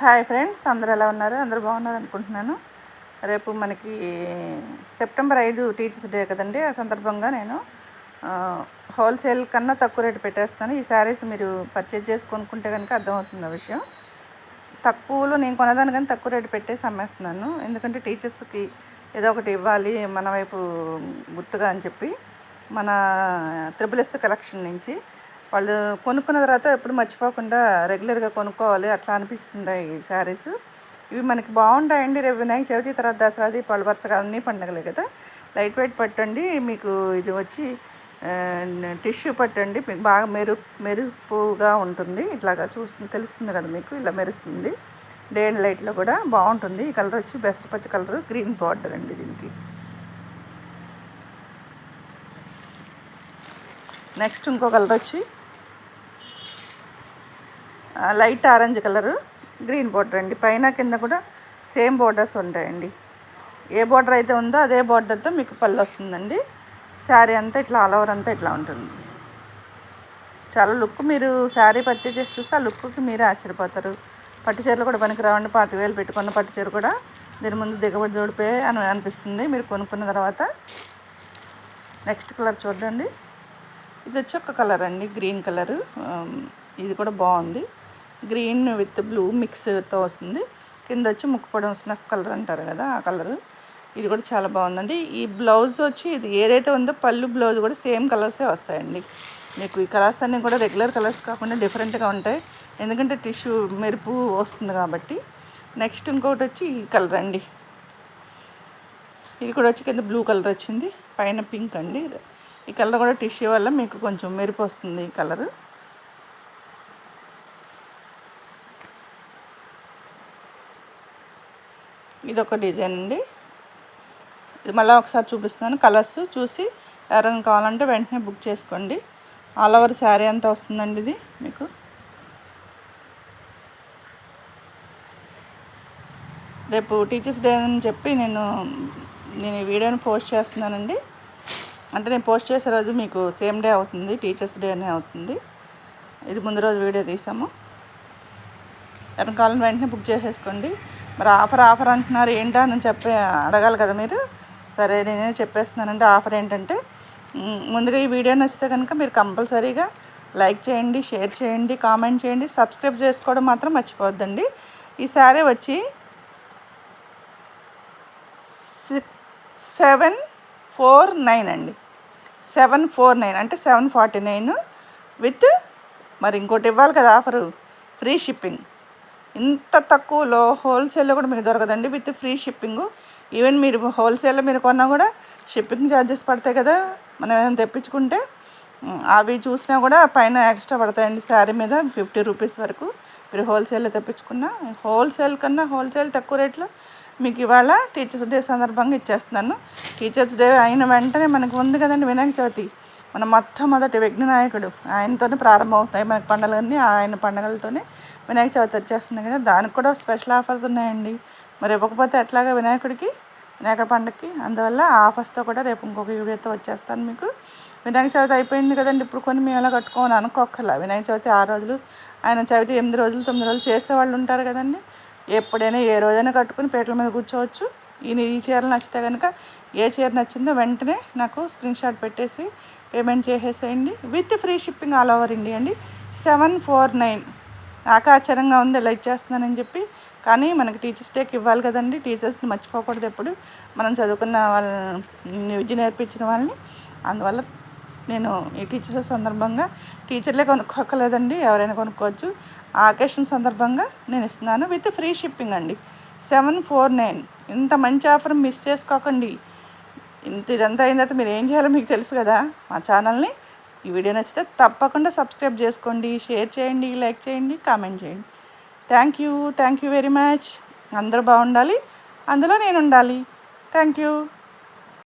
Hi friends అందరూ ఎలా ఉన్నారు? అందరూ బాగున్నారు అనుకుంటున్నాను. రేపు మనకి సెప్టెంబర్ ఐదు టీచర్స్ డే కదండి. ఆ సందర్భంగా నేను హోల్సేల్ కన్నా తక్కువ రేటు పెట్టేస్తాను. ఈ శారీస్ మీరు పర్చేజ్ చేసి కొనుక్కుంటే కనుక అర్థమవుతుంది ఆ విషయం. తక్కువలో నేను కొనదాని కానీ తక్కువ రేటు పెట్టేసి అమ్మేస్తున్నాను. ఎందుకంటే టీచర్స్కి ఏదో ఒకటి ఇవ్వాలి మన వైపు గుర్తుగా అని చెప్పి మన త్రిబుల్ ఎస్ కలెక్షన్ నుంచి వాళ్ళు కొనుక్కున్న తర్వాత ఎప్పుడు మర్చిపోకుండా రెగ్యులర్గా కొనుక్కోవాలి. అట్లా అనిపిస్తుంది ఈ శారీస్. ఇవి మనకి బాగుంటాయండి రేపు వినాయక చవితి తర్వాత దసరా దీపావళి వరుసగా అన్ని పండుగలే కదా. లైట్ వెయిట్ పట్టండి. మీకు ఇది వచ్చి టిష్యూ పట్టండి. బాగా మెరు మెరుపుగా ఉంటుంది. ఇట్లాగా చూస్తుంది తెలుస్తుంది కదా మీకు. ఇలా మెరుస్తుంది. డే అండ్ లైట్లో కూడా బాగుంటుంది. ఈ కలర్ వచ్చి బెస్ట్ పచ్చ కలర్ గ్రీన్ బార్డర్ అండి దీనికి. నెక్స్ట్ ఇంకో కలర్ వచ్చి light orange colour green border అండి. పైన కింద కూడా సేమ్ బార్డర్స్ ఉంటాయండి. ఏ బార్డర్ అయితే ఉందో అదే బార్డర్తో మీకు పళ్ళు వస్తుందండి. శారీ అంతా ఇట్లా ఆల్ ఓవర్ అంతా ఇట్లా ఉంటుంది. చాలా లుక్ మీరు శారీ పర్చేజ్ చేసి చూస్తే ఆ లుక్కి మీరే ఆశ్చర్యపోతారు. పట్టు చీరలు కూడా పనికి రావండి పాతిక వేలు పెట్టుకున్న పట్టు చీర కూడా దీని ముందు దిగబడి జోడిపోయి అని అనిపిస్తుంది. మీరు కొనుక్కున్న తర్వాత నెక్స్ట్ కలర్ చూడండి. ఇది వచ్చి ఒక కలర్ అండి గ్రీన్ కలరు. ఇది కూడా బాగుంది. గ్రీన్ విత్ బ్లూ మిక్స్తో వస్తుంది. కింద వచ్చి ముక్కుపొడం స్నఫ్ కలర్ అంటారు కదా ఆ కలరు. ఇది కూడా చాలా బాగుందండి. ఈ బ్లౌజ్ వచ్చి ఇది ఏదైతే ఉందో పళ్ళు బ్లౌజ్ కూడా సేమ్ కలర్సే వస్తాయండి. మీకు ఈ కలర్స్ అన్నీ కూడా రెగ్యులర్ కలర్స్ కాకుండా డిఫరెంట్గా ఉంటాయి. ఎందుకంటే టిష్యూ మెరుపు వస్తుంది కాబట్టి. నెక్స్ట్ ఇంకోటి వచ్చి ఈ కలర్ అండి. ఇది కూడా వచ్చి కింద బ్లూ కలర్ వచ్చింది. పైన పింక్ అండి. ఈ కలర్ కూడా టిష్యూ వల్ల మీకు కొంచెం మెరుపు వస్తుంది ఈ కలరు. ఇది ఒక డిజైన్ అండి. ఇది మళ్ళీ ఒకసారి చూపిస్తున్నాను. కలర్స్ చూసి ఎవరైనా కావాలంటే వెంటనే బుక్ చేసుకోండి. ఆల్ ఓవర్ శారీ ఎంత వస్తుందండి ఇది మీకు? రేపు టీచర్స్ డే అని చెప్పి నేను నేను ఈ వీడియోని పోస్ట్ చేస్తున్నానండి. అంటే నేను పోస్ట్ చేసే రోజు మీకు సేమ్ డే అవుతుంది టీచర్స్ డే అనే అవుతుంది. ఇది ముందు రోజు వీడియో తీసాము. ఎవరిని కావాలని వెంటనే బుక్ చేసేసుకోండి. మరి ఆఫర్ ఆఫర్ అంటున్నారు. ఏంటా అని చెప్పి అడగాలి కదా మీరు? సరే నేను చెప్పేస్తున్నానంటే ఆఫర్ ఏంటంటే ముందుగా ఈ వీడియో నచ్చితే కనుక మీరు కంపల్సరీగా లైక్ చేయండి షేర్ చేయండి కామెంట్ చేయండి. సబ్స్క్రైబ్ చేసుకోవడం మాత్రం మర్చిపోవద్దండి. ఈ సారీ వచ్చి సెవెన్ ఫోర్ నైన్ అండి. సెవెన్ ఫోర్ నైన్ అంటే సెవెన్ ఫార్టీ నైన్ విత్ మరి ఇంకోటి ఇవ్వాలి కదా ఆఫరు. Free shipping. ఇంత తక్కువలో హోల్సేల్లో కూడా మీకు దొరకదండి విత్ ఫ్రీ షిప్పింగ్. ఈవెన్ మీరు హోల్సేల్లో మీరు కొన్నా కూడా షిప్పింగ్ ఛార్జెస్ పడతాయి కదా మనం ఏదైనా తెప్పించుకుంటే అవి చూసినా కూడా పైన ఎక్స్ట్రా పడతాయండి శారీ మీద ఫిఫ్టీ రూపీస్ వరకు. మీరు హోల్సేల్లో తెప్పించుకున్నా హోల్సేల్ కన్నా హోల్సేల్ తక్కువ రేట్లో మీకు ఇవాళ టీచర్స్ డే సందర్భంగా ఇచ్చేస్తున్నాను. టీచర్స్ డే అయిన వెంటనే మనకు ఉంది కదండి వినాయక చవితి. మన మొట్టమొదటి విఘ్ననాయకుడు. ఆయనతోనే ప్రారంభమవుతాయి మనకి పండుగలన్నీ ఆయన పండుగలతోనే వినాయక చవితి వచ్చేస్తుంది కదా. దానికి కూడా స్పెషల్ ఆఫర్స్ ఉన్నాయండి. మరి ఇవ్వకపోతే ఎట్లాగా వినాయకుడికి వినాయక పండుగకి అందువల్ల ఆఫర్స్తో కూడా రేపు ఇంకొక వీడియోతో వచ్చేస్తాను మీకు. వినాయక చవితి అయిపోయింది కదండి. ఇప్పుడు కొన్ని మేము ఎలా కట్టుకోమని అనుకోకర్లా వినాయక చవితి ఆరు రోజులు ఆయన చవితి ఎనిమిది రోజులు తొమ్మిది రోజులు చేసేవాళ్ళు ఉంటారు కదండి. ఎప్పుడైనా ఏ రోజైనా కట్టుకుని పీటల మీద కూర్చోవచ్చు. ఈ ఈ చీరలు నచ్చితే కనుక ఏ చీర నచ్చిందో వెంటనే నాకు స్క్రీన్ షాట్ పెట్టేసి పేమెంట్ చేసేసేయండి. With free shipping all over India అండి. సెవెన్ ఫోర్ నైన్ ఆకాచరంగా ఉంది ఇలా ఇచ్చేస్తున్నానని చెప్పి. కానీ మనకి టీచర్స్ డేకి ఇవ్వాలి కదండి. టీచర్స్ని మర్చిపోకూడదు ఎప్పుడు. మనం చదువుకున్న వాళ్ళని విద్య నేర్పించిన వాళ్ళని. అందువల్ల నేను ఈ టీచర్స్ సందర్భంగా టీచర్లే కొనుక్కోకలేదండి. ఎవరైనా కొనుక్కోవచ్చు. ఆ అకేషన్ సందర్భంగా నేను ఇస్తున్నాను. విత్ ఫ్రీ షిప్పింగ్ అండి. Seven four nine. ఇంత మంచి ఆఫర్ మిస్ చేసుకోకండి. ఇంత ఇదంతా అయిన తర్వాత మీరు ఏం చేయాలో మీకు తెలుసు కదా మా ఛానల్ని. ఈ వీడియో నచ్చితే తప్పకుండా సబ్స్క్రైబ్ చేసుకోండి షేర్ చేయండి లైక్ చేయండి కామెంట్ చేయండి. Thank you thank you very much. అందరూ బాగుండాలి. అందులో నేను ఉండాలి. Thank you.